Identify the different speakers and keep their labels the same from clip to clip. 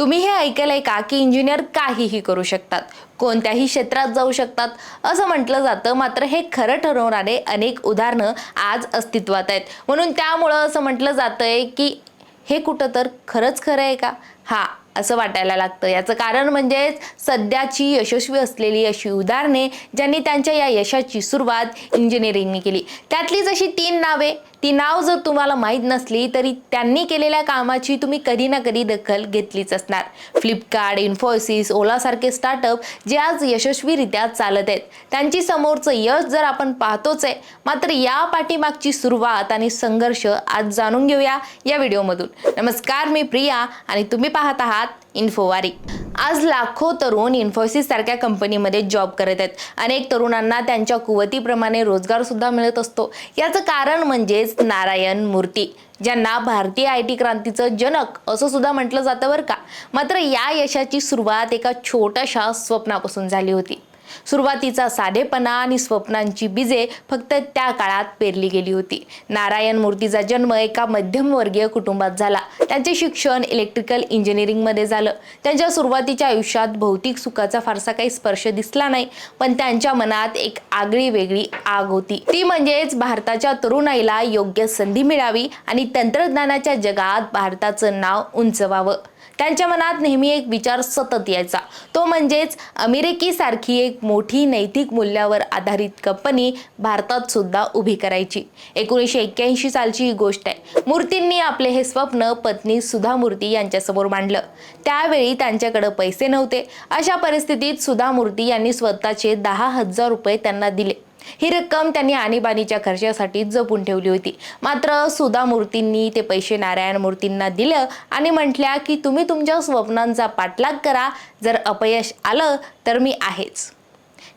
Speaker 1: तुम्ही हे ऐकलंय का की इंजिनियर काहीही करू शकतात. कोणत्याही क्षेत्रात जाऊ शकतात. असं म्हटलं जातं मात्र हे खरं ठरवणारे अनेक उदाहरणं आज अस्तित्वात आहेत. म्हणून त्यामुळं असं म्हटलं जातंय की हे कुठं तर खरंच खरं आहे का? हा असं वाटायला लागतं. याचं कारण म्हणजेच सध्याची यशस्वी असलेली अशी उदाहरणे ज्यांनी त्यांच्या या यशाची सुरुवात इंजिनिअरिंगने केली. त्यातली जशी तीन नावे ती नाव जर तुम्हाला माहीत नसली तरी त्यांनी केलेल्या कामाची तुम्ही कधी ना कधी दखल घेतलीच असणार. फ्लिपकार्ट इन्फोसिस ओलासारखे स्टार्टअप जे आज यशस्वीरित्या चालत आहेत. त्यांची समोरचं यश जर आपण पाहतोच आहे मात्र या पाठीमागची सुरुवात आणि संघर्ष आज जाणून घेऊया या व्हिडिओमधून. नमस्कार मी प्रिया आणि तुम्ही पाहत आहात इन्फोवारी. आज लाखो तरुण इन्फोसिस सारख्या कंपनीमध्ये जॉब करत आहेत. अनेक तरुणांना त्यांच्या कुवतीप्रमाणे रोजगार सुद्धा मिळत असतो. याचं कारण म्हणजेच नारायण मूर्ती ज्यांना भारतीय आय टी क्रांतीचं जनक असं सुद्धा म्हटलं जातं बरं का. मात्र या यशाची सुरुवात एका छोट्याशा स्वप्नापासून झाली होती. सुरुवातीचा साधेपणा आणि स्वप्नांची बीजे फक्त त्या काळात पेरली गेली होती. नारायण मूर्तीचा जन्म एका मध्यमवर्गीय कुटुंबात झाला. त्यांचे शिक्षण इलेक्ट्रिकल इंजिनिअरिंगमध्ये झालं. त्यांच्या सुरुवातीच्या आयुष्यात भौतिक सुखाचा फारसा काही स्पर्श दिसला नाही पण त्यांच्या मनात एक आगळी वेगळी आग होती. ती म्हणजेच भारताच्या तरुणाईला योग्य संधी मिळावी आणि तंत्रज्ञानाच्या जगात भारताचं नाव उंचवावं. त्यांच्या मनात नेहमी एक विचार सतत यायचा. तो म्हणजेच अमेरिकेसारखी एक मोठी नैतिक मूल्यावर आधारित कंपनी भारतात सुद्धा उभी करायची. एकोणीसशे एक्क्याऐंशी सालची ही गोष्ट आहे. मूर्तींनी आपले हे स्वप्न पत्नी सुधा मूर्ती यांच्यासमोर मांडलं. त्यावेळी त्यांच्याकडे पैसे नव्हते. अशा परिस्थितीत सुधा मूर्ती यांनी स्वतःचे दहा हजार रुपये त्यांना दिले. ही रक्कम त्यांनी आणीबाणीच्या खर्चासाठी जपून ठेवली होती. मात्र सुधा मूर्तींनी ते पैसे नारायण मूर्तींना दिलं आणि म्हटल्या की तुम्ही तुमच्या स्वप्नांचा पाठलाग करा. जर अपयश आलं तर मी आहेच.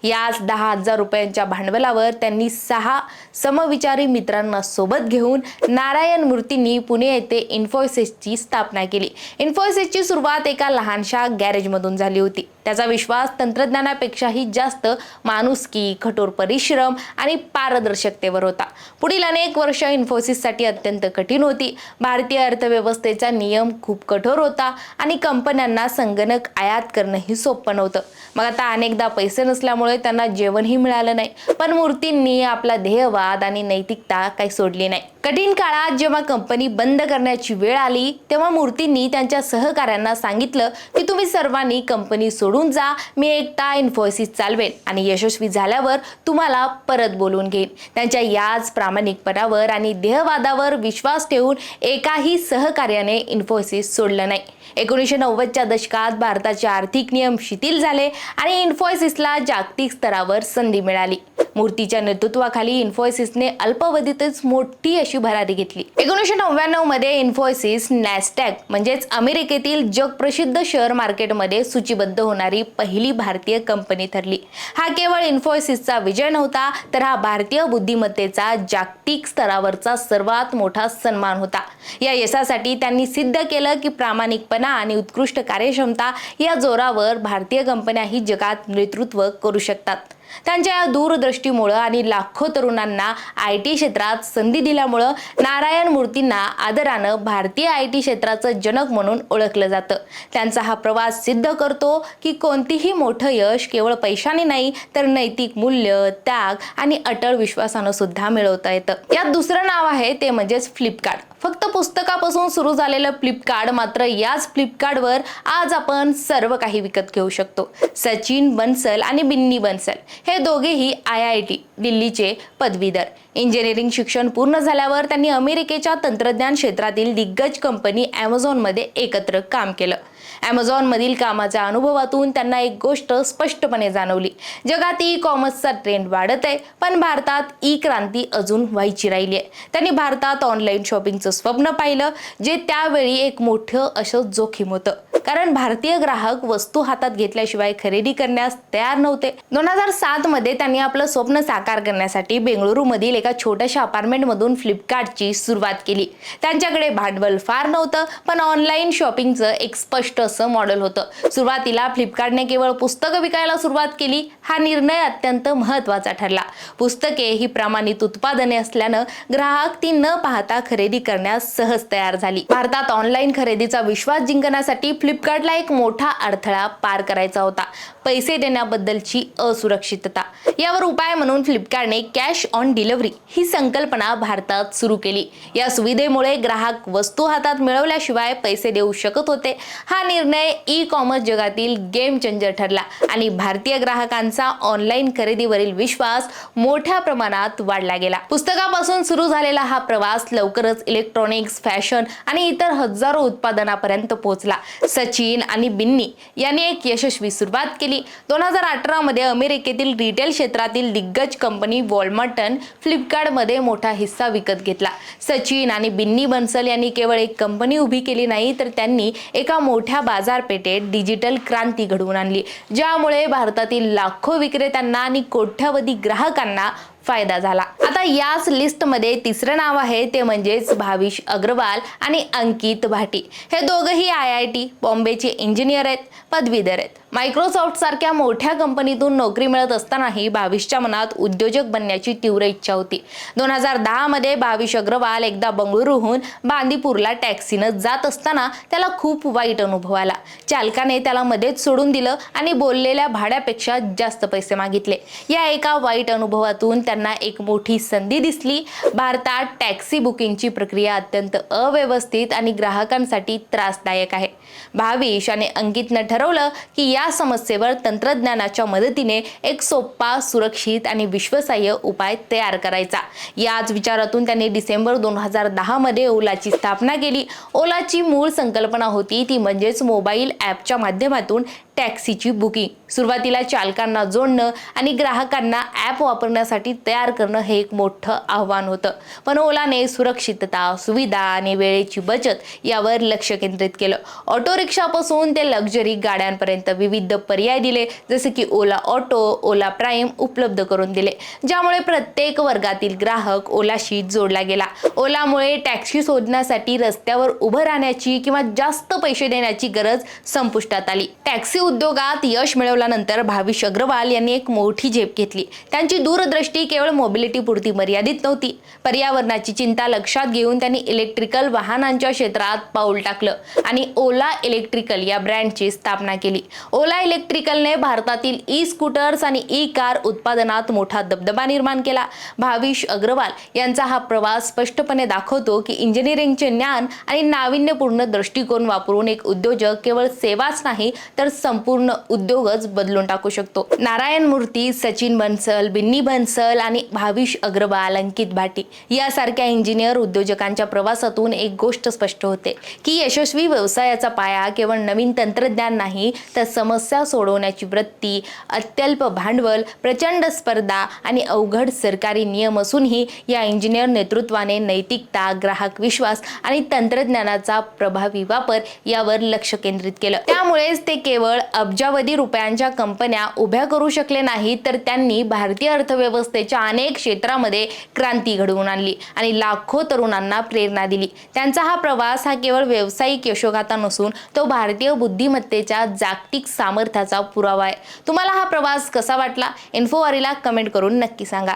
Speaker 1: याच दहा हजार रुपयांच्या भांडवलावर त्यांनी सहा समविचारी मित्रांना सोबत घेऊन नारायण मूर्तींनी पुणे येथे इन्फोसिसची स्थापना केली. इन्फोसिसची सुरुवात एका लहानशा गॅरेजमधून झाली होती. त्याचा विश्वास तंत्रज्ञानापेक्षाही जास्त माणुसकी कठोर परिश्रम आणि पारदर्शकतेवर होता. पुढील अनेक वर्ष इन्फोसिससाठी अत्यंत कठीण होती. भारतीय अर्थव्यवस्थेचा नियम खूप कठोर होता आणि कंपन्यांना संगणक आयात करणंही सोपं नव्हतं. मग आता अनेकदा पैसे नसल्यामुळे त्यांना जेवणही मिळालं नाही. पण मूर्तींनी आपला ध्येयवाद आणि नैतिकता काही सोडली नाही. कठीण काळात जेव्हा कंपनी बंद करण्याची वेळ आली तेव्हा मूर्तींनी त्यांच्या सहकाऱ्यांना सांगितलं की तुम्ही सर्वांनी कंपनी सोडून जा मी एकटा इन्फोसिस चालवेन आणि यशस्वी झाल्यावर तुम्हाला परत बोलून घेईन. त्यांच्या याच प्रामाणिकपणावर आणि देहवादावर विश्वास ठेवून एकाही सहकार्याने इन्फोसिस सोडलं नाही. एकोणीसशे नव्वदच्या दशकात भारताचे आर्थिक नियम शिथिल झाले आणि इन्फोसिसला जागतिक स्तरावर संधी मिळाली. मूर्तीच्या नेतृत्वाखाली इन्फोसिसने अल्पावधीतच मोठी अशी भरारी घेतली. एकोणीसशे नव्याण्णवमध्ये इन्फोसिस नॅस्टॅक म्हणजेच अमेरिकेतील जगप्रसिद्ध शेअर मार्केटमध्ये सूचीबद्ध होणार पहिली भारतीय कंपनी ठरली. हा केवळ इन्फोसिसचा विजय नव्हता तर हा भारतीय बुद्धिमत्तेचा जागतिक स्तरावरचा सर्वात मोठा सन्मान होता. या यशासाठी त्यांनी सिद्ध केलं की प्रामाणिकपणा आणि उत्कृष्ट कार्यक्षमता या जोरावर भारतीय कंपन्याही जगात नेतृत्व करू शकतात. त्यांच्या या दूरदृष्टीमुळं आणि लाखो तरुणांना आय टी क्षेत्रात संधी दिल्यामुळं नारायण मूर्तींना आदरानं भारतीय आय टी क्षेत्राचं जनक म्हणून ओळखलं जातं. त्यांचा हा प्रवास सिद्ध करतो की कोणतीही मोठं यश केवळ पैशाने नाही तर नैतिक मूल्य त्याग आणि अटळ विश्वासानं सुद्धा मिळवता येतं. यात दुसरं नाव आहे ते म्हणजेच फ्लिपकार्ट. फक्त पुस्तकापासून सुरू झालेलं फ्लिपकार्ट मात्र याच फ्लिपकार्टवर आज आपण सर्व काही विकत घेऊ शकतो. सचिन बन्सल आणि बिन्नी बन्सल. हे दोघेही आय आय टी दिल्लीचे पदवीधर. इंजिनिअरिंग शिक्षण पूर्ण झाल्यावर त्यांनी अमेरिकेच्या तंत्रज्ञान क्षेत्रातील दिग्गज कंपनी ॲमेझॉनमध्ये एकत्र काम केलं. ॲमेझॉनमधील कामाच्या अनुभवातून त्यांना एक गोष्ट स्पष्टपणे जाणवली. जगात ई कॉमर्सचा ट्रेंड वाढत आहे पण भारतात ई क्रांती अजून व्हायची राहिली आहे. त्यांनी भारतात ऑनलाईन शॉपिंगचं स्वप्न पाहिलं जे त्यावेळी एक मोठं असं जोखीम होतं. कारण भारतीय ग्राहक वस्तू हातात घेतल्याशिवाय खरेदी करण्यास तयार नव्हते. दोन हजार सात सातमध्ये त्यांनी आपलं स्वप्न साकार करण्यासाठी बेंगळुरूमधील एका छोट्याशा अपार्टमेंटमधून फ्लिपकार्टची सुरुवात केली. त्यांच्याकडे भांडवल फार नव्हतं पण ऑनलाईन शॉपिंगचं एक स्पष्ट असं मॉडेल होतं. सुरुवातीला फ्लिपकार्टने केवळ पुस्तकं विकायला सुरुवात केली हा निर्णय अत्यंत महत्त्वाचा ठरला. पुस्तके ही प्रमाणित उत्पादने असल्यानं ग्राहक ती न पाहता खरेदी करण्यास सहज तयार झाली. भारतात ऑनलाईन खरेदीचा विश्वास जिंकण्यासाठी फ्लिपकार्टला एक मोठा अडथळा पार करायचा होता. पैसे देण्याबद्दलची असुरक्षितता. यावर उपाय म्हणून फ्लिपकार्टने कॅश ऑन डिलिव्हरी ही संकल्पना भारतात सुरू केली. या सुविधेमुळे ग्राहक वस्तू हातात मिळवल्याशिवाय पैसे देऊ शकत होते. हा निर्णय ई कॉमर्स जगातील गेम चेंजर ठरला. आणि भारतीय ग्राहकांचा ऑनलाईन खरेदीवरील विश्वास मोठ्या प्रमाणात वाढला गेला. पुस्तकापासून सुरू झालेला हा प्रवास लवकरच इलेक्ट्रॉनिक्स फॅशन आणि इतर हजारो उत्पादनापर्यंत पोहोचला. सचिन आणि बिन्नी यांनी एक यशस्वी सुरुवात केली. दोन हजार अठरा मध्ये अमेरिकेतील रिटेल क्षेत्रातील दिग्गज कंपनी वॉलमार्टन फ्लिपकार्टमध्ये मोठा हिस्सा विकत घेतला. सचिन आणि बिन्नी बन्सल यांनी केवळ एक कंपनी उभी केली नाही तर त्यांनी एका मोठ्या बाजारपेठेत डिजिटल क्रांती घडवून आणली ज्यामुळे भारतातील लाखो विक्रेत्यांना आणि कोट्यावधी ग्राहकांना फायदा झाला. आता याच लिस्टमध्ये तिसरं नाव आहे ते म्हणजेच भाविश अग्रवाल आणि अंकित भाटी. हे दोघंही आय आय टी बॉम्बेचे इंजिनियर आहेत पदवीधर आहेत. मायक्रोसॉफ्ट सारख्या मोठ्या कंपनीतून नोकरी मिळत असतानाही भाविशच्या मनात उद्योजक बनण्याची तीव्र इच्छा होती. दोन हजार दहामध्ये भाविश अग्रवाल एकदा बंगळुरूहून बांदीपूरला टॅक्सीनं जात असताना त्याला खूप वाईट अनुभव आला. चालकाने त्याला मध्येच सोडून दिलं आणि बोललेल्या भाड्यापेक्षा जास्त पैसे मागितले. या एका वाईट अनुभवातून त्यांना एक मोठी संधी दिसली. भारतात टॅक्सी बुकिंगची प्रक्रिया अत्यंत अव्यवस्थित आणि ग्राहकांसाठी त्रासदायक आहे. भाविश आणि अंकितनं ठरवलं की या समस्येवर तंत्रज्ञानाच्या मदतीने एक सोपा सुरक्षित आणि विश्वसनीय उपाय तयार करायचा. याच विचारातून त्यांनी डिसेंबर दोन हजार दहामध्ये ओलाची स्थापना केली. ओलाची मूळ संकल्पना होती ती म्हणजेच मोबाईल ॲपच्या माध्यमातून टॅक्सीची बुकिंग. सुरुवातीला चालकांना जोडणं आणि ग्राहकांना ॲप वापरण्यासाठी तयार करणं हे एक मोठं आव्हान होतं. पण ओलाने सुरक्षितता सुविधा आणि वेळेची बचत यावर लक्ष केंद्रित केलं. ऑटो रिक्षापासून ते लक्झरी गाड्यांपर्यंत विविध पर्याय दिले जसे की ओला ऑटो ओला प्राईम उपलब्ध करून दिले ज्यामुळे प्रत्येक वर्गातील ग्राहक ओलाशी जोडला गेला. ओलामुळे टॅक्सी शोधण्यासाठी रस्त्यावर उभं राहण्याची किंवा जास्त पैसे देण्याची गरज संपुष्टात आली. टॅक्सी उद्योगात यश मिळवल्यानंतर भाविश अग्रवाल यांनी एक मोठी झेप घेतली. त्यांची दूरदृष्टी केवळ मोबिलिटी पुरती मर्यादित नव्हती. पर्यावरणाची चिंता लक्षात घेऊन त्यांनी इलेक्ट्रिकल वाहनांच्या क्षेत्रात पाऊल टाकलं आणि ओला इलेक्ट्रिकल या ब्रँडची स्थापना केली. ओला इलेक्ट्रिकलने भारतातील ई स्कूटर्स आणि ई कार उत्पादनात मोठा दबदबा निर्माण केला. भाविश अग्रवाल यांचा हा प्रवास स्पष्टपणे दाखवतो की इंजिनिअरिंगचे ज्ञान आणि नाविन्यपूर्ण दृष्टिकोन वापरून एक उद्योजक केवळ सेवाच नाही तर संपूर्ण उद्योगच बदलून टाकू शकतो. नारायण मूर्ती सचिन बन्सल बिन्नी बन्सल आणि भाविश अग्रवाल अंकित भाटी यासारख्या इंजिनियर उद्योजकांच्या प्रवासातून एक गोष्ट स्पष्ट होते की यशस्वी व्यवसायाचा पाया केवळ नवीन तंत्रज्ञान नाही तर समस्या सोडवण्याची वृत्ती अत्यल्प भांडवल प्रचंड स्पर्धा आणि अवघड सरकारी नियम असूनही या इंजिनियर नेतृत्वाने नैतिकता ग्राहक विश्वास आणि तंत्रज्ञानाचा प्रभावी वापर यावर लक्ष केंद्रित केलं. त्यामुळेच ते केवळ अब्जावधी रुपयांच्या कंपन्या उभ्या करू शकले नाही तर त्यांनी भारतीय अर्थव्यवस्थेच्या अनेक क्षेत्रामध्ये क्रांती घडवून आणली आणि लाखो तरुणांना प्रेरणा दिली. त्यांचा हा प्रवास हा केवळ व्यावसायिक यशोगाथा नसून तो भारतीय बुद्धिमत्तेच्या जागतिक सामर्थ्याचा पुरावा आहे. तुम्हाला हा प्रवास कसा वाटला? इन्फोवारीला कमेंट करून नक्की सांगा.